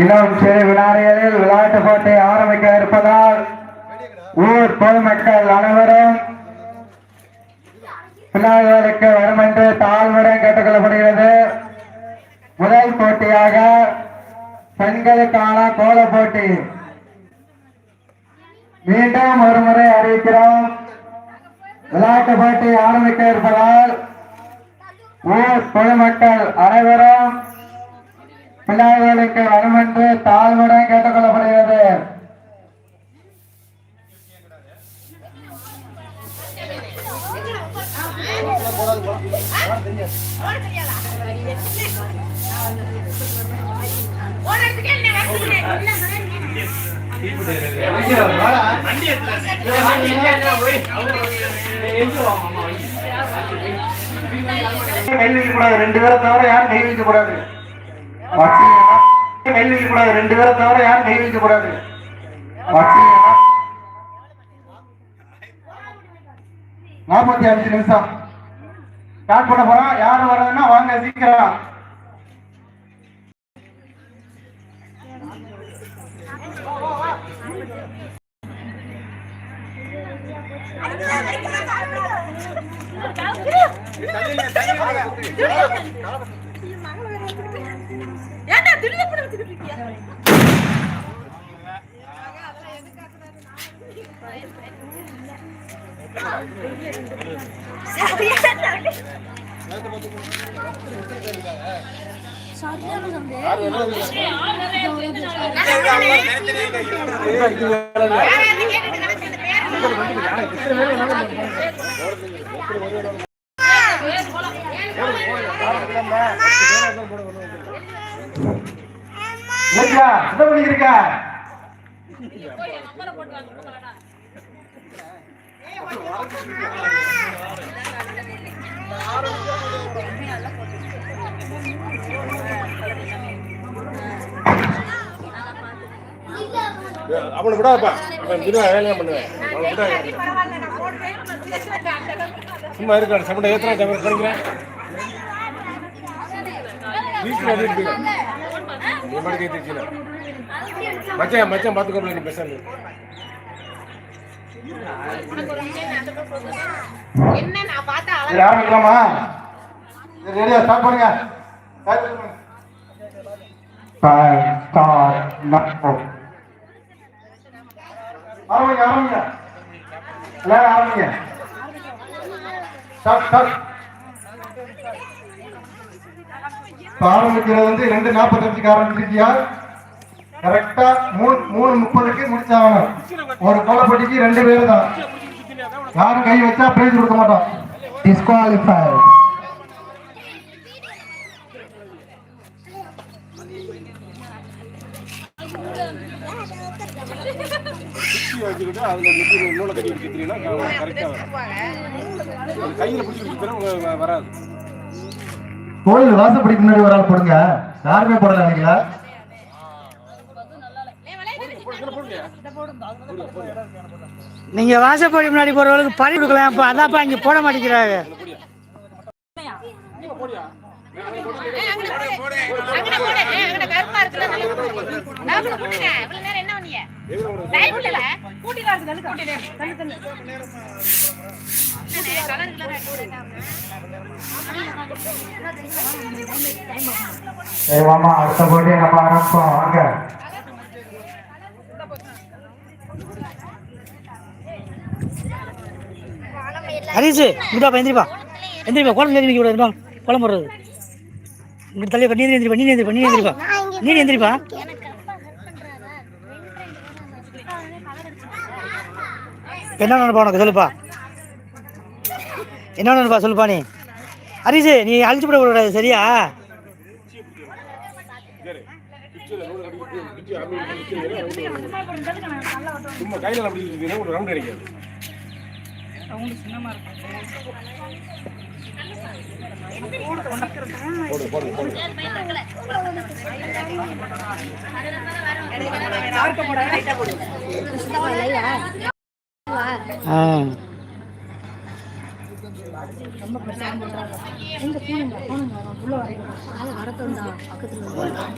இன்னும் சிறு வினாடிகளில் விளையாட்டு போட்டி ஆரம்பிக்க இருப்பதால் ஊர் பொதுமக்கள் அனைவரும் விநாயகருக்கு வரும் என்று தாழ்வுடன் கேட்டுக்கொள்ளப்படுகிறது. முதல் போட்டியாக பெண்களுக்கான கோல போட்டி. மீண்டும் ஒரு முறை அறிவிக்கிறோம். விளையாட்டு போட்டி ஆரம்பிக்க இருப்பதால் ஊர் பொதுமக்கள் அனைவரும் பிள்ளைகளுக்கு வருமென்று தாழ்வுடன் கேட்டுக்கொள்ளப்படுகிறது. கை வைக்க கூடாது ரெண்டு பேரை தவிர யாரும் கை வைக்க கூடாது கை வைக்க கூடாது ரெண்டு பேரை தவிர யாரும் கை வைக்க கூடாது நாற்பத்தி அஞ்சு நிமிஷம். ஸ்டார்ட் பண்ண போறோம் யார் வரதுன்னா வாங்க சீக்கிரம். ஏன்டா திடீர்னு இப்படி வச்சுக்கிட்டு இருக்கியா? ஏய்யா, என்ன அவனை விடாப்பா அவன் வேலையா பண்ணுவேன் அவனை விட சும்மா இருக்கான் சமண்ட ஏத்தனா தவிர படிக்கிறேன். வீட்டில் எது இருக்கு மடக்கி ஏற்றிச்சில மச்சான் மச்சான் பார்த்துக்கோப்பல நீ பேசாம என்ன நான் பார்த்தா சரி ஆரம்பிக்கலாமா சரி ரெடியா ஸ்டார்ட் பண்ணுங்க. Start பண்ணுங்க. Five, star, number. ஆரம்பிங்க ஆரம்பிங்க. எல்லாரும் ஆரம்பிங்க. ஸ்டார்ட் ஸ்டார்ட் ஆரம்பிக்கிறது வந்து ரெண்டு நாற்பத்தஞ்சுக்கு ஆரம்பிச்சிருக்கியா? கரெக்டா மூணு மூணு முப்பதுக்கு முடிச்சாகணும். ஒரு கோலப்பட்டிக்கு ரெண்டு பேர் தான் யாரும் கை வச்சா பிரைஸ் கொடுக்க மாட்டோம். டிஸ்குவாலிஃபை குச்சி வச்சுக்கிட்டு அதில் நிற்கிற நூலை கட்டி வச்சுக்கிறீங்கன்னா கரெக்டாக வரும். கையில் பிடிச்சி வச்சுக்கிறேன் வராது. கோயில் வாசப்படிக்கு முன்னாடி ஒரு ஆள் போடுங்க. யாருமே போடல இல்லைங்களா நீங்க வாசப்படி முன்னாடி போறவங்களுக்கு பறி கொடுக்கலாம் அப்ப அதான்ப்பா இங்க போட மாட்டேங்கிறாங்க. போடு. ஏய், அங்கன கருப்பா இருக்குல்ல, நல்லா போடு. அங்கன போடுங்க. இவ்வளவு நேரம் என்ன பண்ணீங்க? டைம் இல்லல. கூட்டிட்டு வரது, தள்ளு, கூட்டிட்டு வா. தள்ளு, தள்ளு. என்னண்ணே, கலர் கலரா போடுங்க. சரி மாமா அடுத்த போட்டி நம்ம ஆரம்பிப்போம் வாங்க ஹரிசு இங்கடா எந்திரிப்பா எந்திரிப்பா குழம்பு எந்திரிக்க கூடாது குழம்பு போடுறது இங்க தள்ளி நீ எந்திரிப்பா நீ எந்திரிப்பா நீ எந்திரிப்பா நீ எந்திரிப்பா என்ன நினைப்பா உனக்கு சொல்லுப்பா என்ன நினைப்பா சொல்லுப்பா நீ ஹரிஷு நீ அழிச்சு போட கூடாது சரியா கிடைக்காது ஆ. ரொம்ப பிரச்சனை எங்க போனுங்க? போனுங்க. உள்ள வரேன் வரட்டும். பக்கத்துல.